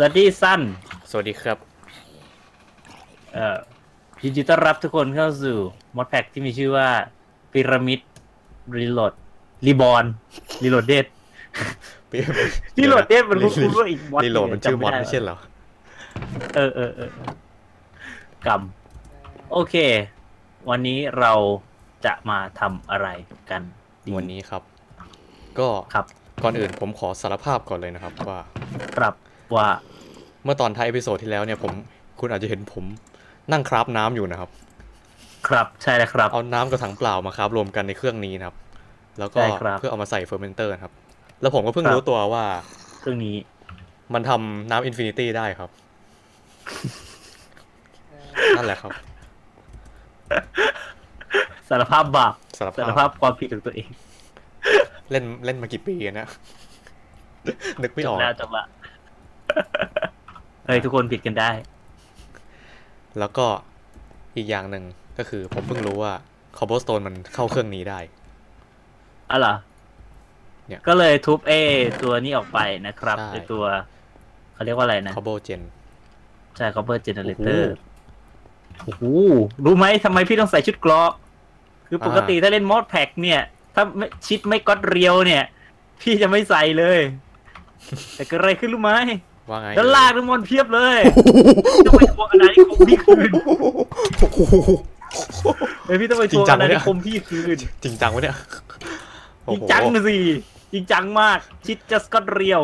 สวัสดีสั้น สวัสดีครับ เอ่อยินดีต้อนรับทุกคนเข้าสู่มอดแพ็กที่มีชื่อว่าพีระมิดรีโหลดรีบอนรีโหลดเดดรีโหลดเดดมันคุ้นๆว่าอีกมอดรีโหลดมันชื่อมอดจำไม่ใช่เหรอ เออเออเออเออกำโอเค วันนี้เราจะมาทำอะไรกันดีวันนี้ครับ ก็ครับก่อนอื่นผมขอสารภาพก่อนเลยนะครับว่า ครับ ว่า เมื่อตอนท้ายเอพิโซดที่แล้วเนี่ยผมคุณอาจจะเห็นผมนั่งคราฟน้ำอยู่นะครับ ครับใช่แล้วครับ เอาน้ำกับถังเปล่ามาคราฟรวมกันในเครื่องนี้นะครับ แล้วก็ใช่ครับเพื่อเอามาใส่เฟอร์เมนเตอร์ครับ แล้วผมก็เพิ่งครับรู้ตัวว่า เครื่องนี้ มันทำน้ำอินฟินิตี้ได้ครับนั่นแหละครับ สารภาพบาปสารสารภาภาพพความผิดของตัวเอง เล่นเล่นมากี่ปีอะเนะนึกไม่จอบอกแล้วจบละ เฮ้ยทุกคนผิดกันได้ แล้วก็อีกอย่างหนึ่งก็คือผมเพิ่งรู้ว่าคอ b บ e s t o n e มันเข้าเครื่องนี้ได้อะเหรอเนี่ยก็เลยทุบเอตัวนี้ออกไปนะครับใช่ไอตัวเขาเรียกว่าอะไรนะ c o b o Gen ใช่ copper โอ้ generator โหโอ้โหรู้ไหมทำไมพี่ต้องใส่ชุดเกราะคือปกติถ้าเล่นมอดแพ็กเนี่ย ถ้าไม่ชิดไม่ก๊อตเรียวเนี่ย พี่จะไม่ใส่เลย แต่เกิดอะไรขึ้นรู้ไหม ว่าไงด้านล่างน้ำมันเพียบเลยต้องไปทวงอะไรที่คมพี่คืนเฮ้ยพี่ต้องไปทวงอะไรที่คมพี่คืนจริงจังวะเนี่ยจริงจังนะสิจริงจังมากชิดจะสกอตเรียว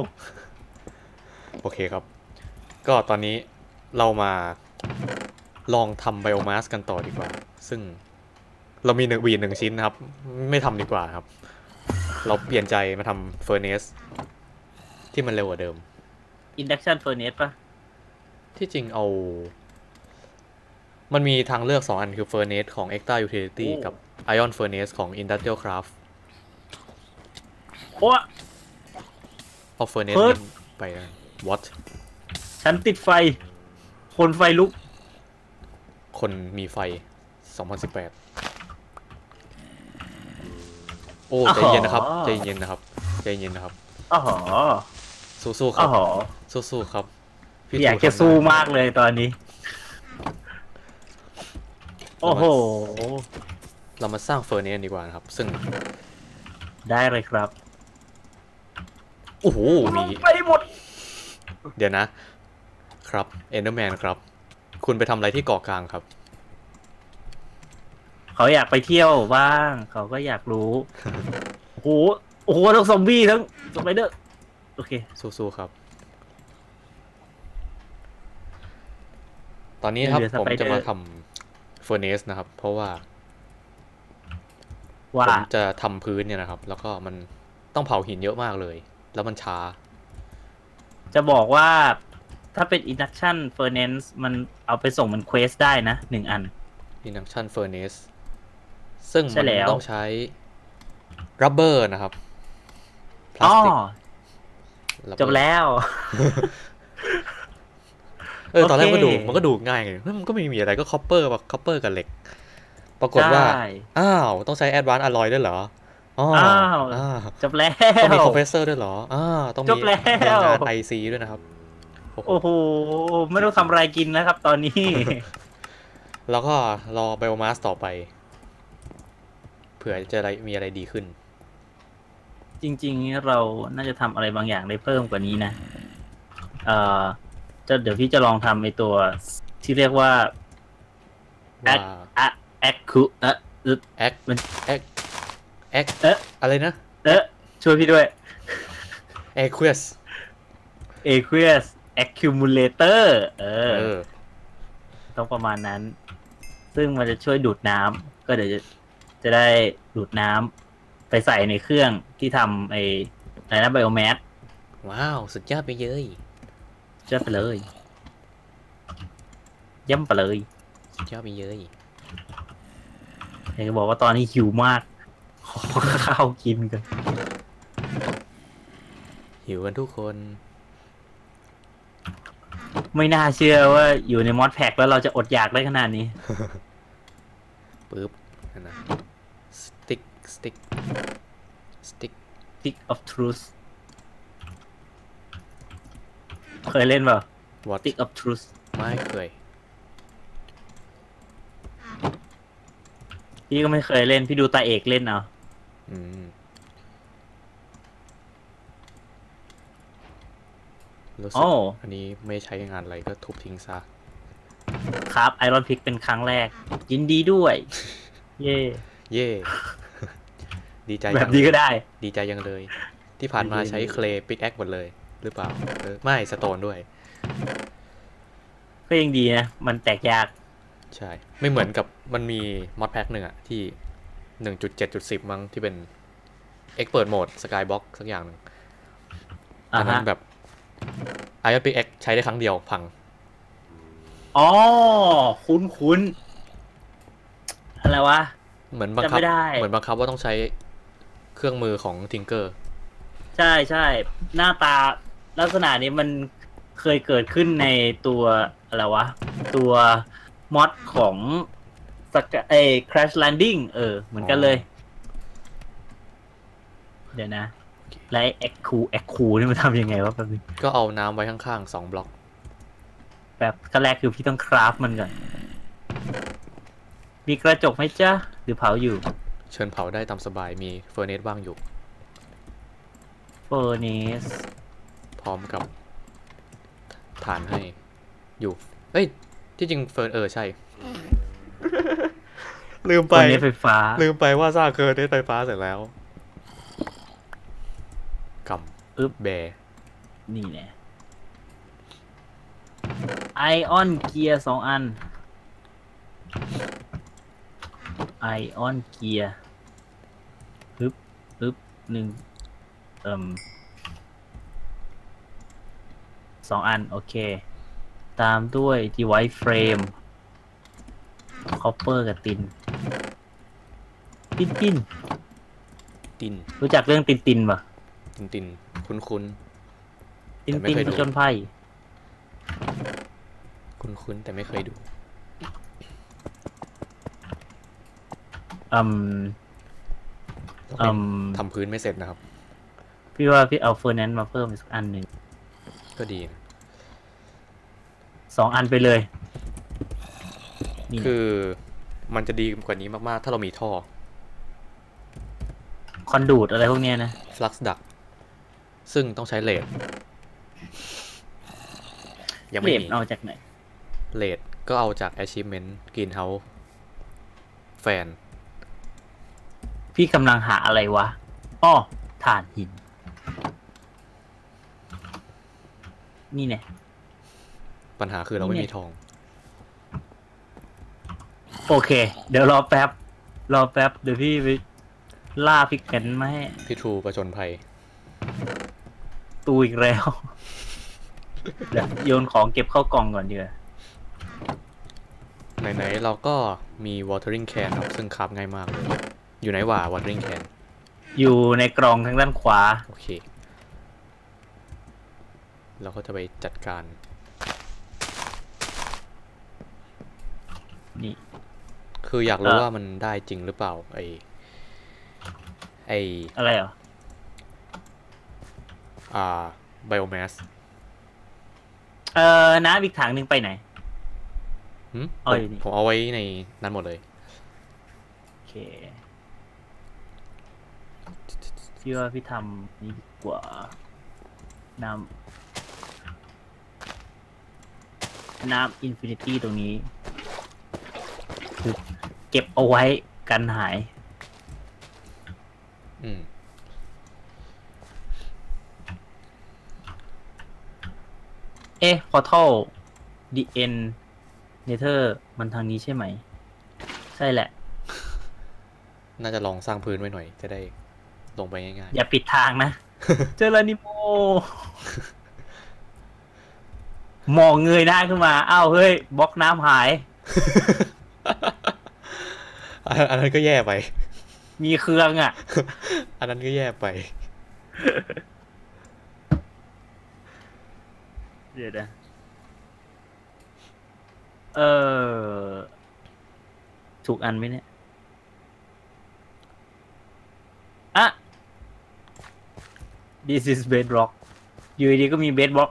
โอเคครับ ก็ตอนนี้เรามาลองทำไบโอมาสกันต่อดีกว่า ซึ่งเรามีหนึ่งวีดหนึ่งชิ้นนะครับ ไม่ทำดีกว่าครับ เราเปลี่ยนใจมาทำเฟอร์เนสที่มันเร็วกว่าเดิม induction furnace ปะที่จริงเอา มันมีทางเลือก2อันคือ Furnace ของ Extra Utility กับ Ion Furnace ของ Industrial Craft โอ้เอา Furnace เฮ้ยนี้ไปนะ What ฉันติดไฟ คนไฟลุก คนมีไฟ 2018 โอ้ ใจเย็นนะครับอ๋อใจเย็นนะครับ ใจเย็นนะครับอ๋อ สู้ๆคอ๋รัอบสู้ๆครับพี่อยากตู่จะทำได้สู้มากเลยตอนนี้ โอ้โห เรามาสร้าง Furnace ดีกว่านะครับ ซึ่ง ได้เลยครับโอ้โหลมีงไปหมด เดี๋ยวนะ ครับ Enderman ครับ คุณไปทำอะไรที่เกาะกลางครับ เขาอยากไปเที่ยวบ้าง เขาก็อยากรู้ โอ้โห โอ้โห ทั้งซอมบี้ทั้งสไปเดอร์ โอเค สู้ๆครับ ตอนนี้ครับเดี๋ยวผมจะ Spider มาทำ Furnace นะครับ เพราะว่าว่าผมจะทำพื้นเนี่ยนะครับ แล้วก็มันต้องเผาหินเยอะมากเลย แล้วมันช้า จะบอกว่าถ้าเป็น induction furnace มันเอาไปส่งมันเควสได้นะหนึ่งอัน Induction Furnace ซึ่งใช่มันแล้วต้องใช้ rubber นะครับพลาอ๋สอติก rubber จบแล้ว เออตอนแรกโอเคก็ดูมันก็ดูง่ายไงเฮ้ยมันก็ไม่มีอะไรก็คอปเปอร์คอปเปอร์กับเหล็ก ปรากฏว่าได้อ้าว ต้องใช้ Advanced Alloy ด้วยเหรออ๋ออ้าวอ่าจบแล้วต้องมีคอมเพรสเซอร์ด้วยเหรออ่าต้องจมีบแล้วพลังงานไอซีด้วยนะครับโอ้โหโอ้โห ไม่ต้องทำอะไรกินนะครับตอนนี้ แล้วก็รอไบโอมาสต่อไป เผื่อจะอะไรมีอะไรดีขึ้น จริง ๆ เราน่าจะทำอะไรบางอย่างได้เพิ่มกว่านี้นะ เอ่อจะเดี๋ยวพี่จะลองทำไอตัวที่เรียกว่าว่าอะแอคคูเอะเอ๊ะแอคมันแอคแอคเอ๊ะอะไรนะ เอ๊ะช่วยพี่ด้วยแอคเควส Aqueous Accumulator เออเออ ต้องประมาณนั้น ซึ่งมันจะช่วยดูดน้ำก็เดี๋ยวจะจะได้ดูดน้ำ ไปใส่ในเครื่องที่ทำไอ้อะไรนะไบโอแมสว้าว สุดยอดไปเย้ยเจ้าไปเลยย่ำไปเลยสุดยอดไปเย้ยอยากจะบอกว่าตอนนี้หิวมาก ขอข้าวกินกัน หิวกันทุกคน ไม่น่าเชื่อว่าอยู่ในมอดแพ็กแล้วเราจะอดอยากได้ขนาดนี้ ปึ๊บนั่นนะ สติ๊กสติ๊กสติ๊ก Stick of Truth เคยเล่นเปล่า What Stick of Truth ไม่เคย พี่ก็ไม่เคยเล่น พี่ดูตาเอกเล่นเอาอืมรู้สึกโอ้อันนี้ไม่ใช้งานอะไรก็ทุบทิ้งซะ ครับไอรอนพิกเป็นครั้งแรก ยินดีด้วย เย่เย่ ดีใจแบจับงนี้ก็ได้ ดีใจยังเลย ที่ผ่านมาดีๆใช้เคลปิกแอคหมดเลย หรือเปล่าเออไม่สโตนด้วย ก็ยังดีนะ มันแตกยาก ใช่ ไม่เหมือนกับมันมีมอดแพ็กหนึ่งอะที่หนึ่งจุดเจ็ดจุดสิบมั้งที่เป็นเอ็กเปิดโหมดสกายบ็อกสักอย่างหนึ่งอ่าอันนั้ฮะนแบบไอ o อ p x ใช้ได้ครั้งเดียวพังอ๋อ คุ้นคุ้นอะไรวะ เหมือนบังคับจำไม่ได้เหมือนบังคับว่าต้องใช้ เครื่องมือของทิงเกอร์ ใช่ใช่หน้าตาลักษณะนี้มันเคยเกิดขึ้นในตัวอะไรวะ ตัวมอดของสกเอ Crash Landing เออ เหมือนกันเลย เดี๋ยวนะและไอ้ X คู X คูนี่มันทำยังไงวะแป๊บนึงก็เอาน้ำไว้ข้างๆสองบล็อก แบบขั้นแรกคือพี่ต้องคราฟมันก่อน มีกระจกไหมจ๊ะ หรือเผาอยู่ เชิญเผาได้ตามสบายมีเฟอร์เนสว่างอยู่ เฟอร์เนส พร้อมกับฐานให้อยู่ เอ้ย ที่จริงเฟิร์นเออใช่ ลืมเฟไปอร์เนสไฟฟ้า ลืมไปว่าสร้างเคอร์เนสไฟฟ้าเสร็จแล้วกอึ๊บำแบร์นี่แหละไอออนเกียร์สองอัน ไอออนเกียร์ปึ๊บปึ๊บหนึ่งเอ่มสองอัน โอเค ตามด้วย device frame copper กับติน ตินตินตินรู้จักเรื่องตินตินปะตินตินคุ้นคุ้นตินแต่ไม่ตินเคยดูผจญภัยคุ้นคุ้นๆแต่ไม่เคยดู อืมต้องอืเป็นมทำพื้นไม่เสร็จนะครับ พี่ว่าพี่เอาเฟอร์นันซ์มาเพิ่มอีกสักอันหนึ่งก็ดีนะสองอันไปเลยนี่คือมันจะดีกว่านี้มาก ๆ ถ้าเรามีท่อ คอนดูดอะไรพวกเนี้ยนะฟลักซ์ดัก ซึ่งต้องใช้เลดยังเลไม่ดมีเอาจากไหนเลดก็เอาจาก achievement greenhouse แฟน พี่กำลังหาอะไรวะอ้อถ่านหิน นี่เนี่ย ปัญหาคือเราไม่นี่มีทอง โอเค เดี๋ยวรอแป๊บ รอแป๊บ เดี๋ยวพี่ไปล่าพิกแกนมาให้ พี่ทรูประจนภัย ตูอีกแล้วเดี๋ยวโยนของเก็บเข้ากล่องก่อนเดี๋ยวาไหนๆเราก็มี watering can ครับซึ่งคราบง่ายมากเลย อยู่ไหนวะ watering can อยู่ในกล่องทางด้านขวา โอเค เราก็จะไปจัดการ นี่ คืออยากรู้เอ่อว่ามันได้จริงหรือเปล่า ไอไออะไรเหรอ อ่า biomass เอ่อ น้ำอีกถังหนึ่งไปไหนหึเอาผมอยู่นี่ผมเอาไว้ในนั้นหมดเลย โอเค พี่ว่าพี่ทำนี่ดีกว่าน้ำน้ำอินฟินิตี้ตรงนี้ เก็บเอาไว้กันหาย อืมเอ๊ะพอทัลดีเอ็นเนเธอร์มันทางนี้ใช่ไหม ใช่แหละ น่าจะลองสร้างพื้นไว้หน่อยจะได้ ลงไปง่ายอย่าปิดทางนะ เจอรานิโม มองเงยหน้าขึ้นมา อ้าวเฮ้ยบล็อกน้ำหายๆอันอันนั้นก็แย่ไป มีเครื่องอะ อันนั้นก็แย่ไป เดี๋ยวนะเออ ถูกอันไหมเนี่ย อะ this is bedrock อยู่ดีๆก็มี bedrock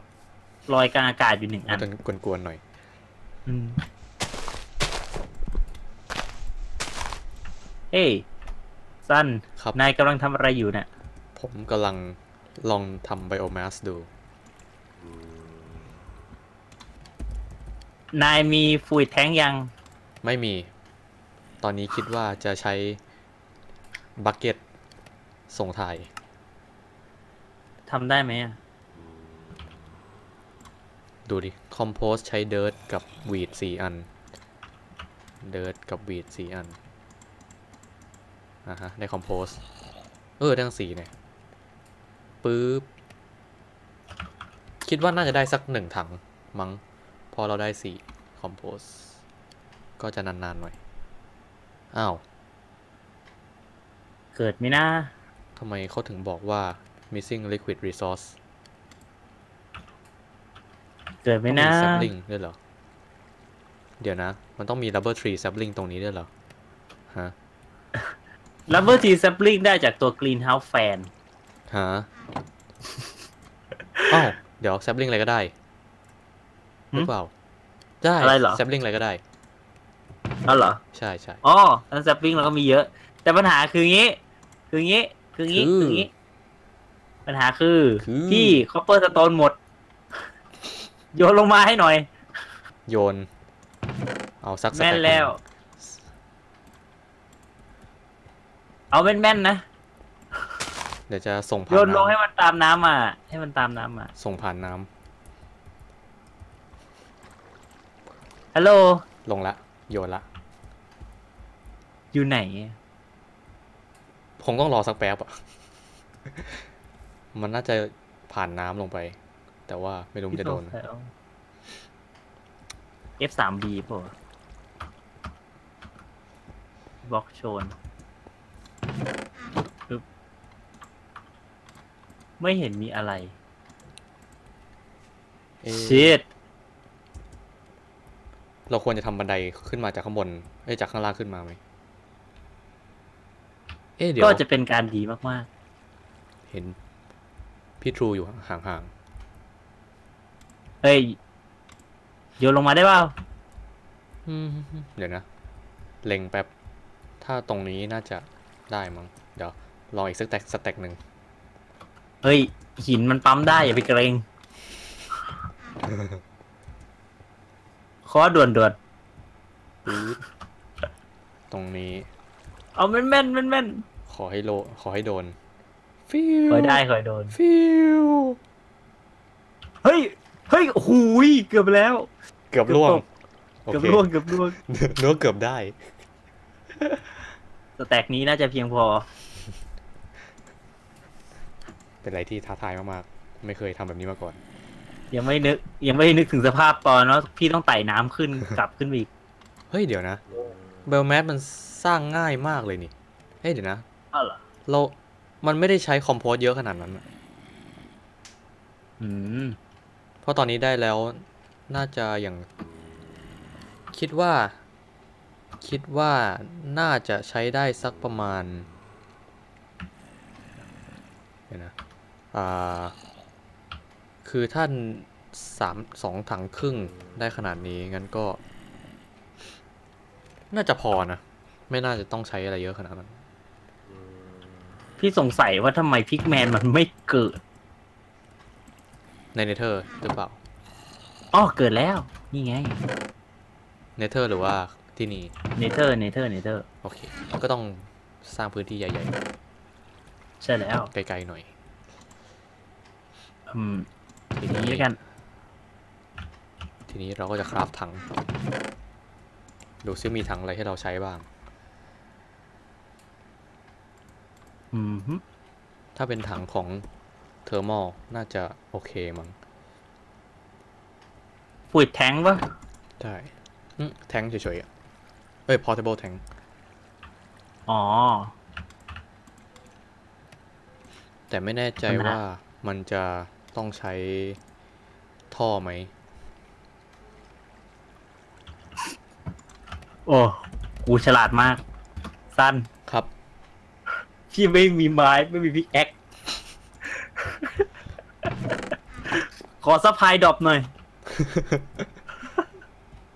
ลอยกลางอากาศอยู่หนึ่งอัมันนจะกวนๆหน่อยอืมเฮ้ยซันครับนายกำลังทำอะไรอยู่เนี่ยผมกำลังลองทำไบโอแมสดู นายมีฟูดแท้งยัง ไม่มี ตอนนี้คิดว่าจะใช้บักเก็ตส่งถ่าย ทำได้ไหมอะดูดิ คอมโพสใช้เดิร์ t กับวีดสี่อัน เดิร์ t กับวีดสี่อัน อะฮะ ได้คอมโพส เออได้ทั้งสี่เนี่ย ปึ๊บ คิดว่าน่าจะได้สักหนึ่งถัง มั้ง พอเราได้สี่คอมโพส ก็จะนานๆหน่อย อ้าว เกิดไหมนะทำไมเขาถึงบอกว่า missing liquid resource เกิดไหมต้องนะมี sapling ด้วยเหรอ เดี๋ยวนะ มันต้องมี rubber tree sapling ตรงนี้ด้วยเหรอ ฮะลับเบอร์ทีซั p ลิงได้จากตัว Greenhouse Fan ฮะอ้าวเดี๋ยว sapling อะไรก็ได้หึหรือเปล่า ได้อะไรเหรอ sapling อะไรก็ได้แล้วเหรอ ใช่ใช่อ๋อแล้วซั p ลิงเราก็มีเยอะ แต่ปัญหาคืองี้ คืองี้ คืองี้ คือคืองี้ ปัญหาคือคือที่คอปเปอร์สโตนหมด โยนลงมาให้หน่อย โยน เอาสักแม่น stack แล้วหนึ่งเอาแม่นๆนะ เดี๋ยวจะส่งผ่าโยนนลงให้น้ำมันตามน้ำมาให้มันตามน้ำมาส่งผ่านน้ฮัลโหลำลงละ โยนละ อยู่ไหนคงต้องรอสักแป๊บอะ มันน่าจะผ่านน้ำลงไป แต่ว่าไม่รู้มันจะโดน F สาม B ป่ะบล็อกโชนปึ๊บไม่เห็นมีอะไร เอ๊ะ ชิดเราควรจะทำบันไดขึ้นมาจากข้างบนเอ้ยจากข้างล่างขึ้นมาไหมเอ๊ะเดี๋ยวก็จะเป็นการดีมากเห็น พี่ทรูอยู่ห่างๆเฮ้ยโยนลงมาได้เปล่าๆอืมเดี๋ยวนะ เล็งแป๊บ ถ้าตรงนี้น่าจะได้มั้ง เดี๋ยวลองอีกสักแต็กสแต็กหนึ่ง เฮ้ย หินมันปั๊มได้ อย่าไปเกรงขอด่วนด่วนปึ๊บตรงนี้ๆเอาแม่นแม่นแม่นแม่นขอให้โล ขอให้โดน ฟิวเคยได้เคยโดน ฟิวเฮ้ย เฮ้ยโอ้โหยเกือบไปแล้ว เกือบล่วงโอเกือบเคล่วง เกือบล่วงเนื้อเกือบได้ สแต็กนี้น่าจะเพียงพอ เป็นอะไรที่ท้าทายมากๆ ไม่เคยทำแบบนี้มาก่อน ยังไม่นึก ยังไม่นึกถึงสภาพตอนเนาะพี่ต้องไต่น้ำขึ้นกลับขึ้นไปอีก เฮ้ยเดี๋ยวนะ เบลแมสมันสร้างง่ายมากเลยนี่ เฮ้ยเดี๋ยวนะอ้าวเหรอเรา มันไม่ได้ใช้คอมโพสเยอะขนาดนั้นอะอืม เพราะตอนนี้ได้แล้วน่าจะอย่าง คิดว่า คิดว่าน่าจะใช้ได้สักประมาณเดี๋ยวนะอ่าคือท่านสามสองถังครึ่งได้ขนาดนี้ งั้นก็ น่าจะพอนะ ไม่น่าจะต้องใช้อะไรเยอะขนาดนั้น พี่สงสัยว่าทำไมพิกแมนมันไม่เกิด ในเนเธอร์หรือเปล่าอ๋อเกิดแล้ว นี่ไง เนเธอร์หรือว่าที่นี่ เนเธอร์ เนเธอร์ เนเธอร์ โอเค ก็ต้องสร้างพื้นที่ใหญ่ใช่แล้ว ๆ ไกลๆหน่อย อืมทีอย่างนี้นี้แล้วกัน ทีนี้เราก็จะคราฟถัง ดูซิมีถังอะไรให้เราใช้บ้าง อืมฮึ ถ้าเป็นถังของเทอร์มอลน่าจะโอเคมั้งฟูดแท้งปะใช่อืมแทงเฉยๆอะเอ้ย portable tank อ๋อ แต่ไม่แน่ใจทำไมฮะว่ามันจะต้องใช้ท่อไหม โอ้ กูฉลาดมาก สั้น ครับพี่ไม่มีไม้ไม่มีพิกแอคขออซัพพลายดรอปหน่อย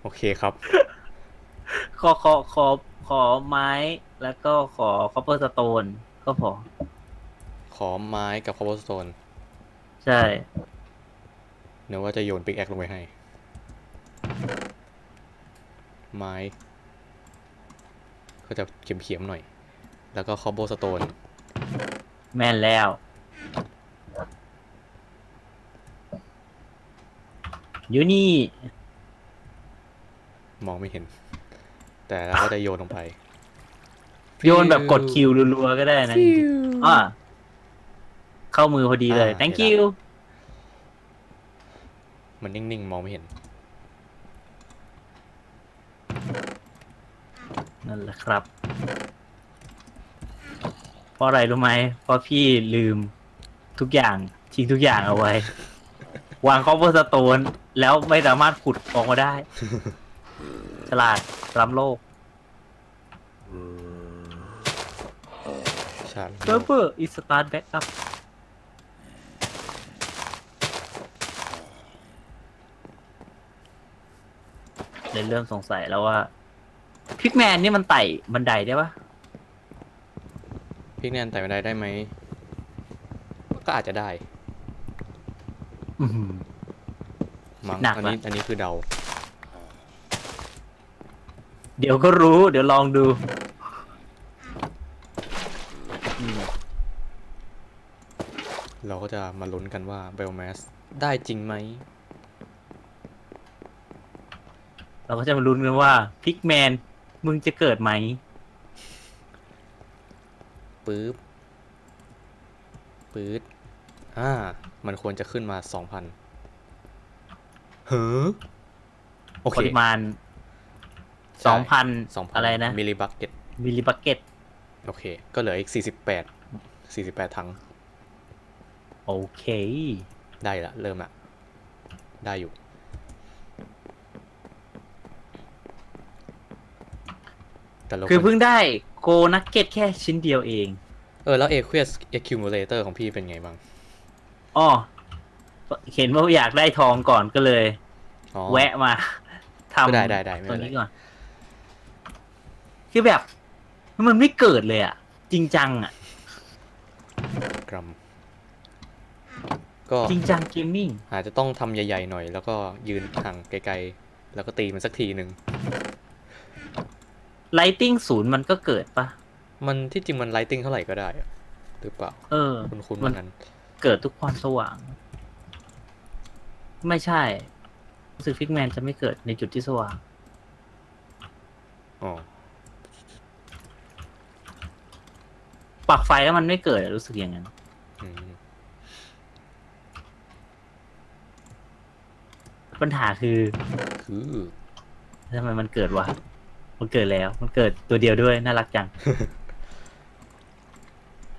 โอเคครับ ขอขอขอขอไม้แล้วก็ขอคอปเปอร์สโตนก็พอ ขอไม้กับคอ b บ e สโตนใช่เนื้อว่าจะโยนปิกแอคลงไปให้ ไม้ ก็จะเขียมๆหน่อย แล้วก็คอ b บ e สโตน แม่นแล้ว อยู่นี่ มองไม่เห็น แต่เราก็จะโยนลงไป โยนแบบกดคิวรัวๆก็ได้นะจริงๆอ่าเข้ามือพอดีเลยอ่า thank เห็น you ละมันนิ่งๆ มองไม่เห็น นั่นแหละครับ เพราะอะไรรู้ไหมเพราะพี่ลืมทุกอย่างทิ้งทุกอย่างเอาไว้ วางคอเวอร์สโตนแล้วไม่สามารถขุดออกมาได้ ฉลาดล้ำโลกใช่เซิร์ฟเวอร์อิสตาร์ทแบ็กอัพเลยเริ่มสงสัยแล้วว่าพิกแมนนี่มันไต่บันไดได้ปะ พี่แนนไต่บันไดได้ไหมก็อาจจะได้อื้อหือมั้งหนักอันนี้ละอันนี้คือเดา เดี๋ยวก็รู้ เดี๋ยวลองดูอืมเราก็จะมาลุ้นกันว่าไบโอแมสได้จริงไหม เราก็จะมาลุ้นกันว่าพิกแมนมึงจะเกิดไหม ปึ๊บปื๊ดอ่า มันควรจะขึ้นมาสองพันเฮ้อโอเคปริมาณใช่สองพันสองพันอะไรนะ มิลลิบักเก็ต มิลลิบักเก็ต โอเค ก็เหลืออีกสี่สิบแปดสี่สิบแปดถัง โอเค ได้ละ เริ่มละ ได้อยู่ แต่เราคือเพิ่งได้ โกนักเก็ตแค่ชิ้นเดียวเอง เออ แล้วเอเควสเอคิวมูเลเตอร์ของพี่เป็นไงบ้างอ้อเห็นว่าอยากได้ทองก่อนก็เลยอ๋อแวะมาทก็ได้ได้ได้ไม่ำเป็ตัวนไรนี้ก่อน คือแบบ มันไม่เกิดเลยอะ จริงจังอะกรัมก็จริงจังเกมมิ่งอาจจะต้องทำใหญ่ ๆ หน่อย แล้วก็ยืนห่างไกล ๆ แล้วก็ตีมันสักทีหนึ่ง ไลติ้งศูนย์มันก็เกิดปะมันที่จริงมันไลติ้งเท่าไหร่ก็ได้อะหรือเปล่า เออ คุณคุณมัว่านงั้นเกิดทุกความสว่าง ไม่ใช่รู้สึกฟิกแมนจะไม่เกิดในจุดที่สว่างอ๋อปักไฟแล้วมันไม่เกิดอะรู้สึกอย่างนั้นอืมปัญหาคือ คือทำไมมันเกิดวะ มันเกิดแล้ว มันเกิดตัวเดียวด้วย น่ารักจัง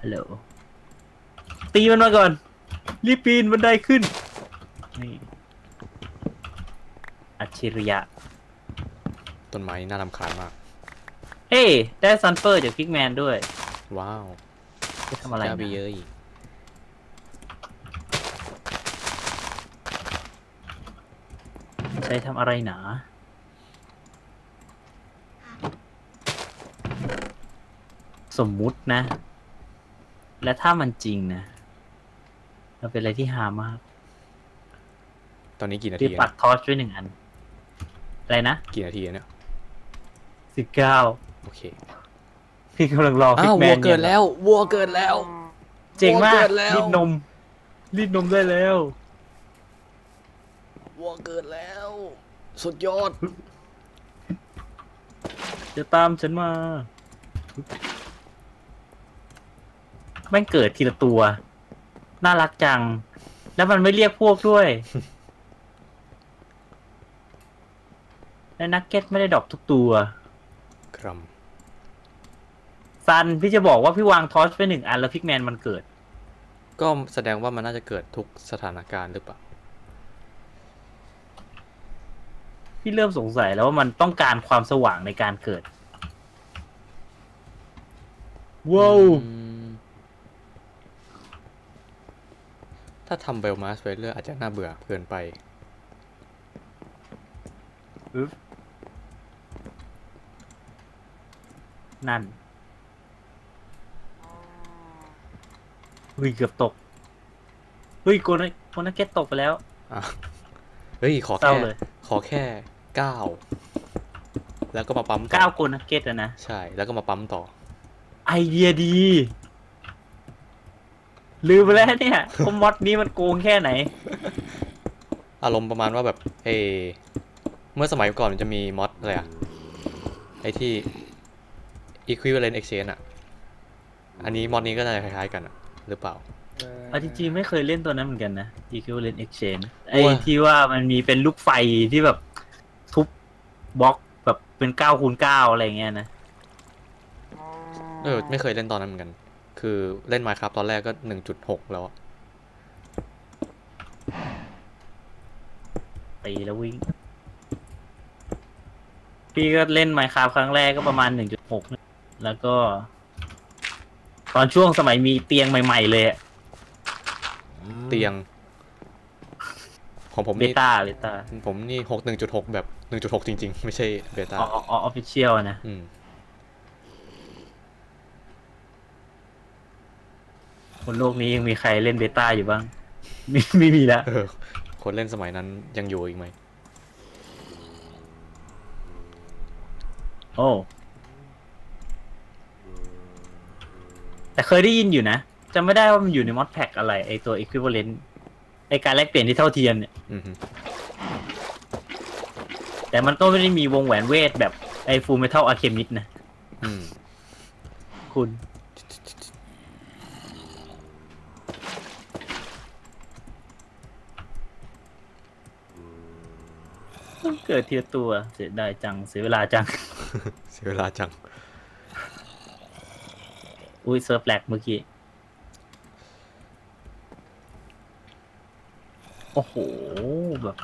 ฮัลโหล ตีมันมาก่อน รีบปีนบันไดขึ้น นี่ อัจฉริยะ ต้นไม้น่ารำคาญมาก เฮ้ย ได้ซันเฟอร์จากพิกแมนด้วย ว้าวจะทำอะไรจาบีนะเยอะอีกใช้ทำอะไรหนา สมมุตินะ และถ้ามันจริงนะมันเป็นอะไรที่หามาก ตอนนี้กี่นารีทีบปักนะทอร์ชด้วยหนึ่งอัน อะไรนะ กี่นาทีแล้วเนี่ยสิบเก้าโอเค พี่กำลังรออ้าพิวกแมวัวนเกิดแล้ว วัวเกิดแล้ว เจ๋งมาวัวกเกิดแล้วรีดนม รีดนมได้แล้ว วัวเกิดแล้ว สุดยอด จะตามฉันมา แม่งเกิดทีละตัว น่ารักจัง แล้วมันไม่เรียกพวกด้วย และนักเก็ตไม่ได้ดรอกทุกตัวกรัมซันพี่จะบอกว่าพี่วางทอร์ชไปหนึ่งอันแล้วพิกแมนมันเกิด ก็แสดงว่ามันน่าจะเกิดทุกสถานการณ์หรือเปล่าพี่เริ่มสงสัยแล้วว่ามันต้องการความสว่างในการเกิดว้าว อืม ถ้าทำไบโอมาสไปเรื่อยอาจจะน่าเบื่อเกินไปปึ๊บนั่นเฮ้ยเกือบตกเฮ้ยโกนโกนักเก็ตตกไปแล้วอะเฮ้ยขอเศร้าแค่เลยขอแค่เก้าแล้วก็มาปั๊มต่อเก้าโกนักเก็ตอะนะ ใช่แล้วก็มาปั๊มต่อ ไอเดียดี ลืมไปแล้วเนี่ยคอมมอดนี้มันโกงแค่ไหน อารมณ์ประมาณว่าแบบเออเมื่อสมัยก่อนมันจะมีมอดอะไรอะไอที่ equivalent exchange อะอันนี้มอดนี้ก็จะคล้ายๆกันอะหรือเปล่าเอาจริงๆไม่เคยเล่นตัวนั้นเหมือนกันนะ equivalent exchange ไอ้โอ้ยที่ว่ามันมีเป็นลูกไฟที่แบบทุบบล็อกแบบเป็นเก้าคูณเก้าอะไรเงี้ยนะเออไม่เคยเล่นตอนนั้นเหมือนกัน คือเล่น Minecraft ตอนแรกก็หนึ่งจุดหกแล้วอะตีแล้ววิ่ง พี่ก็เล่น Minecraft ครั้งแรกก็ประมาณ 1.6 แล้วก็ ตอนช่วงสมัยมีเตียงใหม่ ๆ เลยอะเตียง ของผมเบนี่ต้าเบต้าผมนี่หกหนึ่งจุดหกแบบหนึ่งจุดหกจริง ๆ ไม่ใช่เบต้าออออฟฟิเชียลนะอืม บนโลกนี้ยังมีใครเล่นเบต้าอยู่บ้าง ไม่ไม่มีแล้ว เออ คนเล่นสมัยนั้นยังอยู่อีกไหม โอ้ แต่เคยได้ยินอยู่นะจำไม่ได้ว่ามันอยู่ในมอดแพ็กอะไร ไอตัว equivalent ไอการแลกเปลี่ยนที่เท่าเทียมเนี่ย อืมฮึแต่มันก็ไม่ได้มีวงแหวนเวทแบบไอฟูเมทัลอะเคมิดนะ อืม คุณ ต้อง เกิดทีละตัวเสียดายจังเสียเวลาจัง เสียเวลาจัง อุ้ยเซิร์ฟแลกเมื่อกี้ โอ้โห แบบ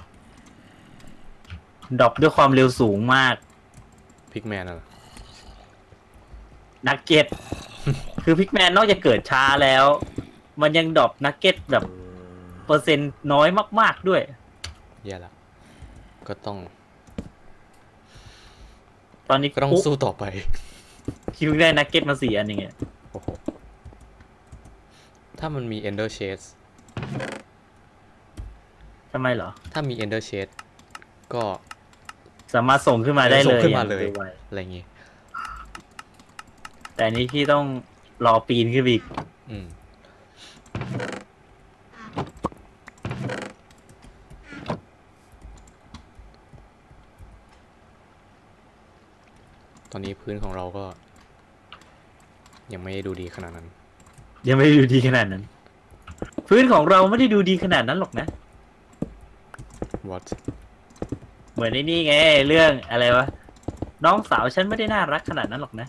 ดรอปด้วยความเร็วสูงมาก พิกแมนอะนักเก็ต คือพิกแมนนอกจากเกิดช้าแล้ว มันยังดรอปนักเก็ตแบบ เปอร์เซ็นต์น้อยมาก ๆ ด้วย แย่ละ ก็ต้อง ตอนนี้ก็ต้องปุ๊บสู้ต่อไป คิวได้นักเก็ตมาสี่อันอย่างเงี้ยโอ้โหถ้ามันมี Ender Shades ทำไมเหรอ ถ้ามี Ender Shade ก็ สามารถส่งขึ้นมาได้เลยส่งขึ้นมาองเลยไวอะไรอย่างงี้ แต่อันนี้พี่ต้องรอปีนขึ้นไปอีก อืม อนนี้พื้นของเราก็ ยังไม่ได้ดูดีขนาดนั้น ยังไม่ได้ดูดีขนาดนั้น พื้นของเราไม่ได้ดูดีขนาดนั้นหรอกนะ What เหมือนในนี่ไง เรื่องอะไรวะน้องสาวฉันไม่ได้น่ารักขนาดนั้นหรอกนะ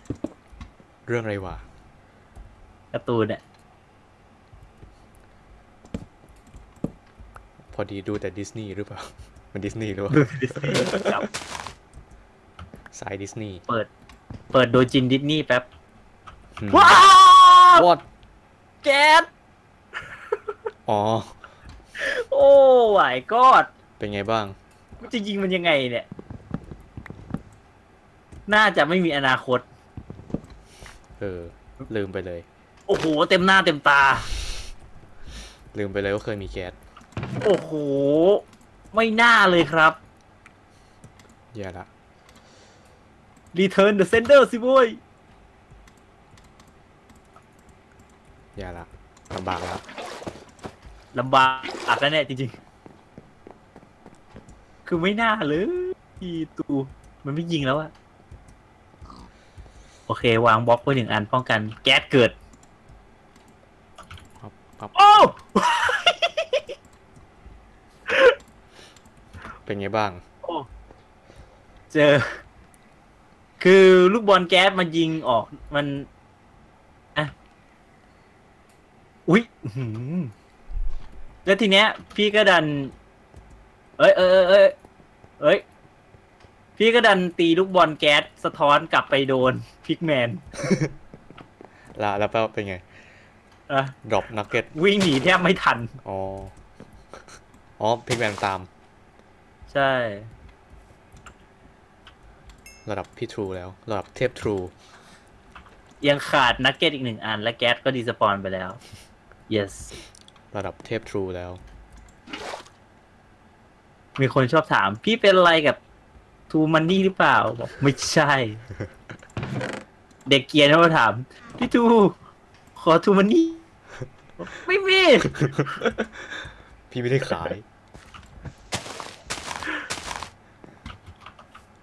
เรื่องอะไรวะการ์ตูนเนี่ยพอดีดูแต่ดิสนีย์หรือเปล่า มันดิสนีย์หรือเปล่ากับ สายดิสนีย์เปิด เปิดโดยจินดิสนีย์แป๊บอืมว้าว What แก๊สอ๋อ โอ้ my god เป็นไงบ้างกูจะยิงมันยังไงเนี่ย น่าจะไม่มีอนาคต เออ ลืมไปเลย โอ้โห เต็มหน้าเต็มตา ลืมไปเลยว่าเคยมีแก๊สโอ้โห ไม่น่าเลยครับแย่ละ Return the sender สิโว้ยแย่ละลำบากแล้วลำบากแล้วเนี่ยจริงๆ คือไม่น่าเลยอีตูมันไม่ยิงแล้วอะโอเควางบล็อกไว้หนึ่งอันป้องกันแก๊สเกิดครับครับโอ้เป็นไงบ้าง เจอ คือลูกบอลแก๊สมันยิงออกมันอะอุ๊ยอื้อหือแล้วทีเนี้ย พี่ก็ดันเอ้ยเอ้ยเอ้ยเอ้ยเอ้ยพี่ก็ดันตีลูกบอลแก๊สสะท้อนกลับไปโดนพิกแมนละแล้วเป็นไงอะดรอปนักเก็ตวิ่งหนีแทบไม่ทัน อ๋อ อ๋อพิกแมนตาม ใช่ ระดับพี่ทรูแล้ว ระดับเทพทรูยังขาดนักเก็ตอีกหนึ่งอันและแก๊สก็ดีสปอนไปแล้ว yes ระดับเทพทรูแล้ว มีคนชอบถาม พี่เป็นอะไรกับทูมันนี่หรือเปล่าบอกไม่ใช่ เด็กเกียร์เขามาถาม พี่ทูขอทูมันนี่บอกไม่มี พี่ไม่ได้ขาย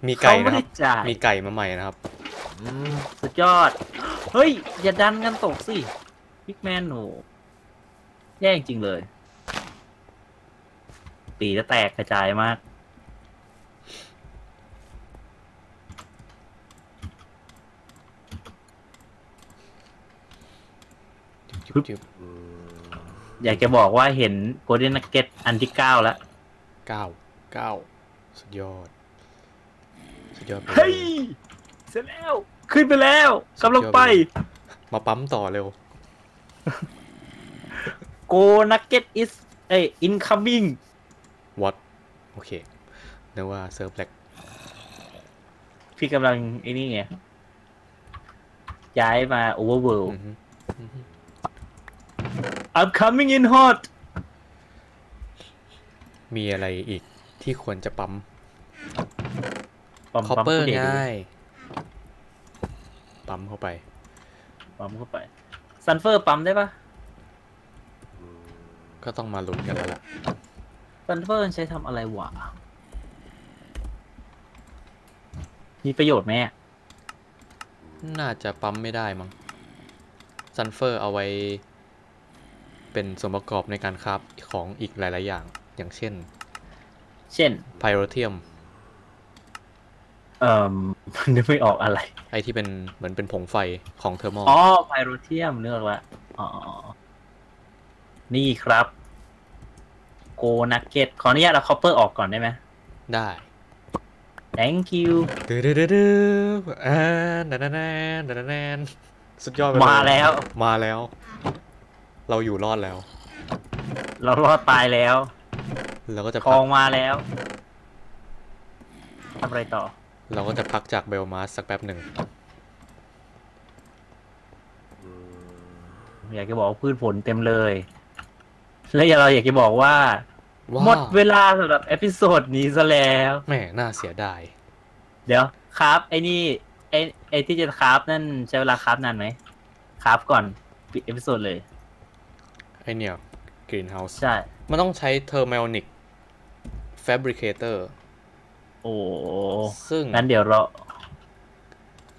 มีไก่เขาไม่นะคได้รับ จ่ายมีไก่มาใหม่นะครับอืมสุดยอด เฮ้ย อย่าดันกันตกสิพิกแมนหนูแย่จริงเลยตีจะแตกกระจายมากจุ๊บจุ๊บอยากจะบอกว่าเห็นโกลเด้นนักเก็ตอันที่เก้าแล้ว เก้าเก้าสุดยอด สุดยอดไปลเฮ้ยเสร็จแล้ว ขึ้นไปแล้วกำลังไป มาปั๊มต่อเร็วโกนักเก็ต is เอ้ย incoming what โอเคนึกว่าเซิร์ฟแลกพี่กำลังไอ้นี่ไง ย้ายมา overworld อือฮึอือฮึ I'm coming in hot มีอะไรอีกที่ควรจะปั๊ม ปั๊มคอปปั๊มเปอร์ผู้ด็กง่ายปั๊มเข้าไป ปั๊มเข้าไป ซันเฟอร์ปั๊มได้ปะก็ต้องมาลุ้นกันแล้วล่ะซันเฟอร์ใช้ทำอะไรวะ มีประโยชน์ไหมอะน่าจะปั๊มไม่ได้มั้ง ซันเฟอร์เอาไว้ เป็นส่วนประกอบในการคราฟของอีกหลาย ๆ อย่าง อย่างเช่น เช่น ไพโรเทียม เอ่อนึกไม่ออกอะไร ไอที่เป็นเหมือนเป็นผงไฟของเทอร์โมอ๋อไพโรเทียมเนือกละอ๋อ นี่ครับ โกนักเก็ตขออนุญาตเอาคอปเปอร์ออกก่อนได้ไหมได้ thank you ดื้อดื้อดื้อดื้ออ่าแนนแนนแนนแนนสุดยอดไปเยมาแล้ว มาแล้ว เราอยู่รอดแล้ว เรารอดตายแล้วเราก็จะทพัอกงมาแล้วทำอะไรต่อ เราก็จะพักจากเบลมาสสักแป๊บหนึ่ง อยากจะบอกว่าพืชผลเต็มเลย และอยากเราอยากจะบอกว่าว้าหมดเวลาสำหรับเอพิโซดนี้ซะแล้วแหม่น่าเสียดาย เดี๋ยวครับไอ้นี่ไอ้ไอ้ที่จะคราฟนั่นใช้เวลาคราฟนานไหมคราฟก่อนปิดเอพิโซดเลยไอเนี่ยกรีนเฮาส์ใช่ มันต้องใช้เทอร์ l ม n นิกแฟบริเคเตอร์ โอ้ซึ่งงั้นเดี๋ยวเรา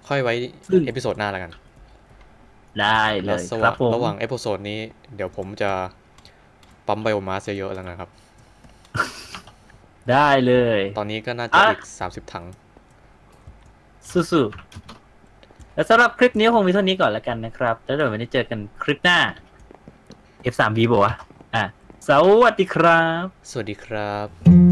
ค่อยไว้ซึ่งเอพิโซดหน้าแล้วกัน ได้เลแล้วยสควะรับผมระหว่างเอพิโซดนี้ เดี๋ยวผมจะปั๊มไบโอมาสเยอะๆแล้วนะครับ ได้เลย ตอนนี้ก็น่าจะอะอีก30ถัง สู้ๆแล้วสำหรับคลิปนี้คงมีเท่านี้ก่อนแล้วกันนะครับ แล้วเดี๋ยววันนี้เจอกันคลิปหน้า F3V บอกว่าอะสวัสดีครับ สวัสดีครับ